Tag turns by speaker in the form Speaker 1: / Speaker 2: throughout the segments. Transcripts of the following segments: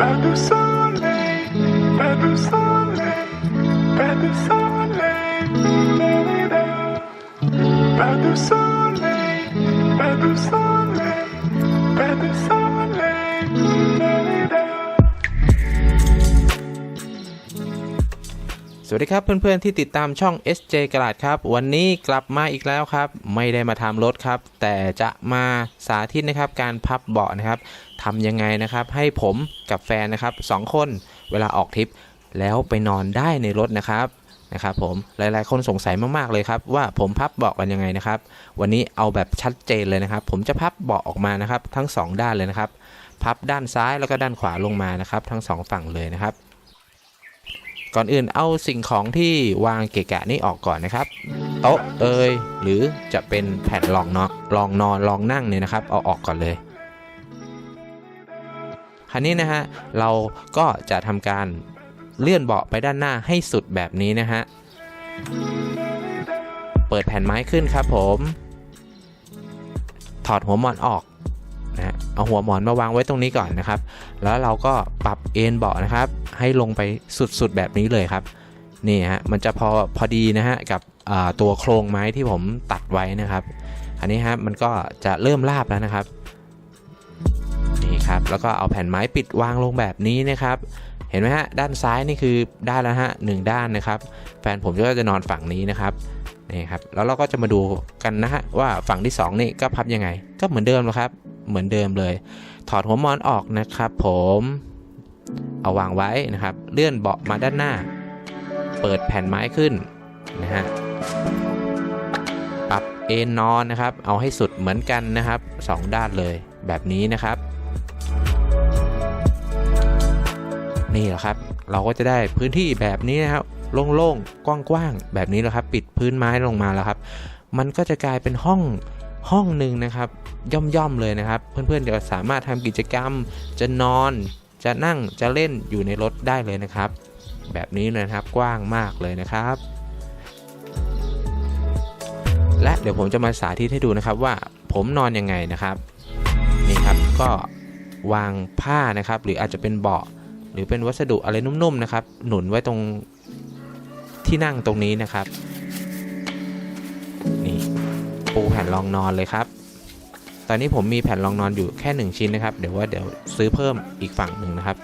Speaker 1: Pas de soleil, pas de soleil, pas de soleil, soleil,
Speaker 2: สวัสดีครับเพื่อนๆที่ติดตามช่อง SJ กระดาษครับ วันนี้กลับมาอีกแล้วครับ ไม่ได้มาทำรถครับ แต่จะมาสาธิตนะครับการพับเบาะนะครับทำยังไงนะครับ ให้ผมกับแฟนนะครับสองคนเวลาออกทริป แล้วไปนอนได้ในรถนะครับนะครับผมหลายๆ คนสงสัยมากๆเลยครับ ว่าผมพับเบาะกันยังไงนะครับ วันนี้เอาแบบชัดเจนเลยนะครับ ผมจะพับเบาะออกมานะครับ ทั้งสองด้านเลยนะครับ พับด้านซ้ายแล้วก็ด้านขวาลงมานะครับ ทั้งสองฝั่งเลยนะครับ ก่อนอื่นเอาสิ่งของที่วางเกะกะนี่ออกก่อนนะครับ โต๊ะเอยหรือจะเป็นแผ่นรองนอนรองนอนรองนั่งเนี่ยนะครับ เอาออกก่อนเลยคราวนี้นะฮะเราก็จะทำการเลื่อนเบาะไปด้านหน้าให้สุดแบบนี้นะฮะเปิดแผ่นไม้ขึ้นครับผม ถอดหัวหมอนออกนะฮะ เอาหัวหมอนมาวางไว้ตรงนี้ก่อนนะครับ แล้วเราก็ปรับเอนเบาะนะครับ ให้ลงไปสุดๆแบบนี้เลยครับนี่ฮะมันจะพอพอดีนะฮะกับตัวโครงไม้ที่ผมตัดไว้นะครับ อันนี้ฮะมันก็จะเริ่มราบแล้วนะครับ ครับ แล้วก็เอาแผ่นไม้ปิดวางลงแบบนี้นะครับ เห็นไหมฮะ ด้านซ้ายนี่คือด้านแล้วฮะหนึ่งด้านนะครับ แฟนผมก็จะนอนฝั่งนี้นะครับนี่ครับ แล้วเราก็จะมาดูกันนะฮะว่าฝั่งที่สองนี่ก็พับยังไง ก็เหมือนเดิมนะครับ เหมือนเดิมเลย ถอดหัวมอนออกนะครับผมเอาวางไว้นะครับ เลื่อนเบาะมาด้านหน้า เปิดแผ่นไม้ขึ้นนะฮะปรับเอนนอนนะครับ เอาให้สุดเหมือนกันนะครับสองด้านเลยแบบนี้นะครับ นี่แหละครับ เราก็จะได้พื้นที่แบบนี้นะครับโล่งๆ กว้างๆ แบบนี้แหละครับ ปิดพื้นไม้ลงมาแล้วครับ มันก็จะกลายเป็นห้องห้องหนึ่งนะครับ ย่อมๆเลยนะครับ เพื่อนๆจะสามารถทำกิจกรรม จะนอน จะนั่งจะเล่นอยู่ในรถได้เลยนะครับ แบบนี้เลยนะครับกว้างมากเลยนะครับและเดี๋ยวผมจะมาสาธิตให้ดูนะครับว่าผมนอนยังไงนะครับนี่ครับก็วางผ้านะครับ หรืออาจจะเป็นเบาะ หรือเป็นวัสดุอะไรนุ่มๆนะครับ หนุนไว้ตรงที่นั่งตรงนี้นะครับ นี่ปูแผ่นรองนอนเลยครับ ตอนนี้ผมมีแผ่นรองนอนอยู่แค่ 1 ชิ้นนะครับ เดี๋ยวว่าเดี๋ยวซื้อเพิ่มอีกฝั่งหนึ่งนะครับ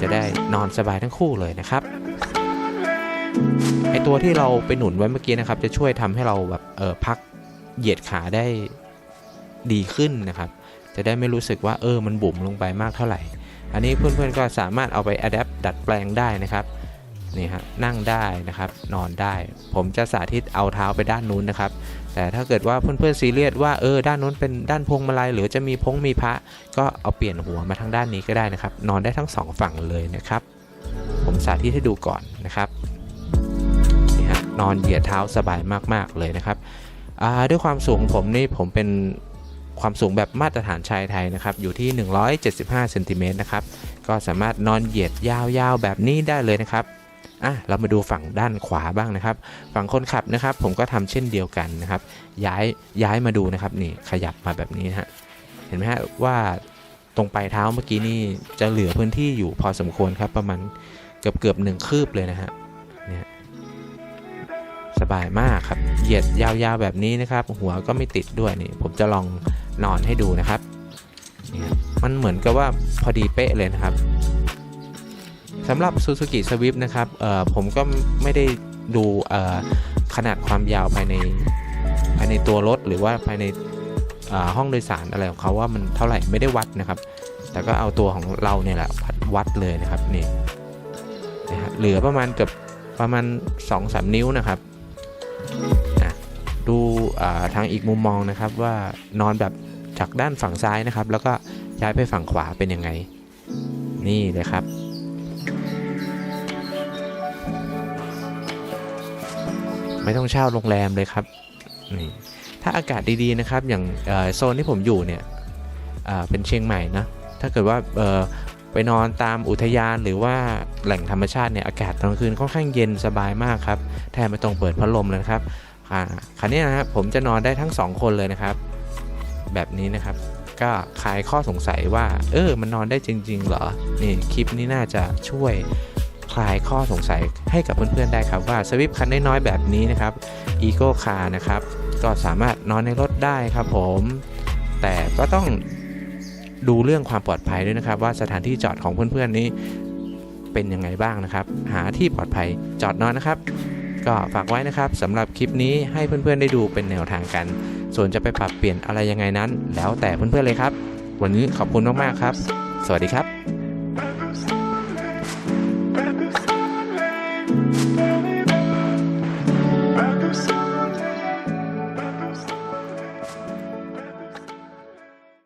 Speaker 2: จะได้นอนสบายทั้งคู่เลยนะครับไอตัวที่เราไปหนุนไว้เมื่อกี้นะครับ จะช่วยทำให้เราแบบเออพักเหยียดขาได้ดีขึ้นนะครับ จะได้ไม่รู้สึกว่าเออมันบุ๋มลงไปมากเท่าไหร่ อันนี้เพื่อนๆก็สามารถเอาไปอัดแอปดัดแปลงได้นะครับนี่ฮะนั่งได้นะครับนอนได้ ผมจะสาธิตเอาเท้าไปด้านนู้นนะครับ แต่ถ้าเกิดว่าเพื่อนๆซีเรียสว่าเออด้านนู้นเป็นด้านพวงมาลัยหรือจะมีพงมีพระ ก็เอาเปลี่ยนหัวมาทางด้านนี้ก็ได้นะครับ นอนได้ทั้งสองฝั่งเลยนะครับ ผมสาธิตให้ดูก่อนนะครับนี่ฮะนอนเหยียดเท้าสบายมากๆเลยนะครับด้วยความสูงผมนี่ผมเป็น ความสูงแบบมาตรฐานชายไทยนะครับอยู่ที่ 175เซนติเมตรนะครับก็สามารถนอนเหยียดยาวๆ แบบนี้ได้เลยนะครับอะเรามาดูฝั่งด้านขวาบ้างนะครับ ฝั่งคนขับนะครับ ผมก็ทำเช่นเดียวกันนะครับ ย้ายย้ายมาดูนะครับนี่ขยับมาแบบนี้ฮะเห็นไหมฮะว่าตรงปลายเท้าเมื่อกี้นี่จะเหลือพื้นที่อยู่พอสมควรครับประมาณเกือบเกือบหนึ่งคืบเลยนะฮะเนี่ย บายมากครับเหยียดยาวๆแบบนี้นะครับ หัวก็ไม่ติดด้วยนี่ ผมจะลองนอนให้ดูนะครับนี่ยมันเหมือนกับว่าพอดีเป๊ะเลยนะครับสำหรับ Suzuki Swift นะครับผมก็ไม่ได้ดูขนาดความยาวภายในภายในตัวรถหรือว่าภายในห้องโดยสารอะไรของเขาว่ามันเท่าไหร่ไม่ได้วัดนะครับ แต่ก็เอาตัวของเราเนี่ยแหละวัดวัดเลยนะครับนี่นะฮะเหลือประมาณเกือบประมาณ 2-3 นิ้วนะครับ ดูทางอีกมุมมองนะครับว่านอนแบบจากด้านฝั่งซ้ายนะครับ แล้วก็ย้ายไปฝั่งขวาเป็นยังไง นี่เลยครับ ไม่ต้องเช่าโรงแรมเลยครับนี่ถ้าอากาศดีๆนะครับ อย่างโซนที่ผมอยู่เนี่ยเป็นเชียงใหม่นะถ้าเกิดว่า ไปนอนตามอุทยานหรือว่าแหล่งธรรมชาติเนี่ยอากาศกลางคืนค่อนข้างเย็นสบายมากครับแทบไม่ต้องเปิดพัดลมเลยนะครับอ่าคราวนี้นะครับผมจะนอนได้ทั้งสองคนเลยนะครับ แบบนี้นะครับ ก็คลายข้อสงสัยว่า เออมันนอนได้จริง ๆ เหรอนี่คลิปนี้น่าจะช่วยคลายข้อสงสัยให้กับเพื่อนๆได้ครับว่าสวิฟคันน้อยๆแบบนี้นะครับอีโก้คาร์นะครับก็สามารถนอนในรถได้ครับผม แต่ก็ต้อง ดูเรื่องความปลอดภัยด้วยนะครับ ว่าสถานที่จอดของเพื่อนๆนี้เป็นยังไงบ้างนะครับ หาที่ปลอดภัยจอดนอนนะครับ ก็ฝากไว้นะครับสำหรับคลิปนี้ให้เพื่อนๆได้ดูเป็นแนวทางกัน ส่วนจะไปปรับเปลี่ยนอะไรยังไงนั้น แล้วแต่เพื่อนๆเลยครับ วันนี้ขอบคุณมากๆครับ สวัสดีครับ